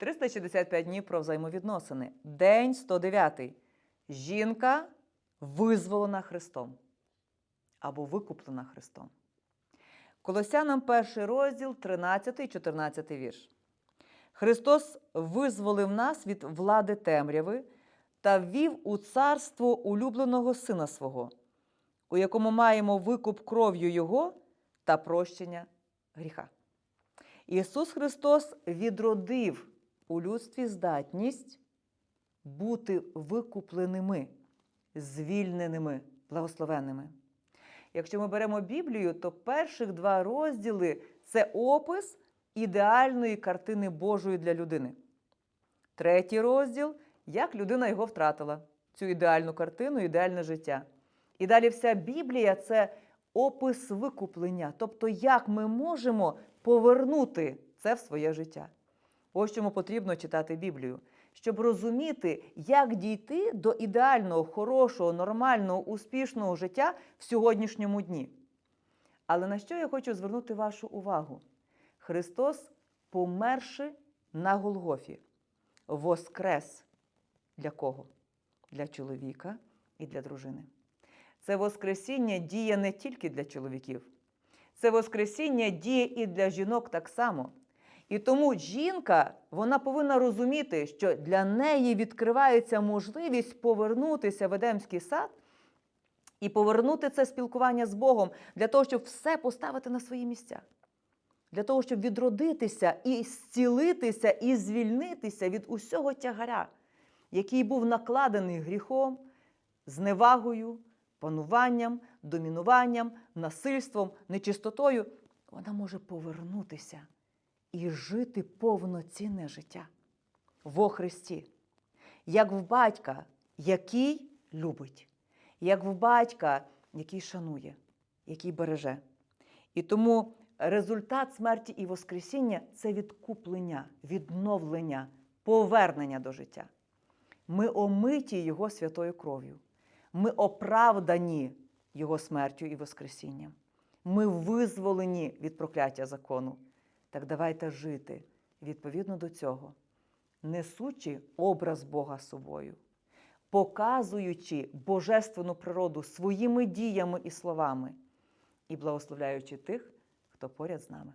365 днів про взаємовідносини. День 109. Жінка визволена Христом або викуплена Христом. Колосянам перший розділ, 13 і 14 вірш. Христос визволив нас від влади темряви та ввів у царство улюбленого Сина свого, у якому маємо викуп кров'ю Його та прощення гріха. Ісус Христос відродив у людстві здатність бути викупленими, звільненими, благословенними. Якщо ми беремо Біблію, то перших два розділи це опис ідеальної картини Божої для людини. Третій розділ як людина його втратила, цю ідеальну картину, ідеальне життя. І далі вся Біблія це опис викуплення, тобто як ми можемо повернути це в своє життя. Ось чому потрібно читати Біблію, щоб розуміти, як дійти до ідеального, хорошого, нормального, успішного життя в сьогоднішньому дні. Але на що я хочу звернути вашу увагу? Христос, померши на Голгофі, воскрес для кого? Для чоловіка і для дружини. Це Воскресіння діє не тільки для чоловіків, це Воскресіння діє і для жінок так само. І тому жінка вона повинна розуміти, що для неї відкривається можливість повернутися в Едемський сад і повернути це спілкування з Богом для того, щоб все поставити на свої місця, для того, щоб відродитися і зцілитися, і звільнитися від усього тягаря, який був накладений гріхом, зневагою, пануванням, домінуванням, насильством, нечистотою. Вона може повернутися і жити повноцінне життя во Христі, як в батька, який любить, як в батька, який шанує, який береже. І тому результат смерті і Воскресіння це відкуплення, відновлення, повернення до життя. Ми омиті Його святою кров'ю. Ми оправдані Його смертю і Воскресінням. Ми визволені від прокляття закону. Так давайте жити відповідно до цього, несучи образ Бога собою, показуючи божественну природу своїми діями і словами і благословляючи тих, хто поряд з нами.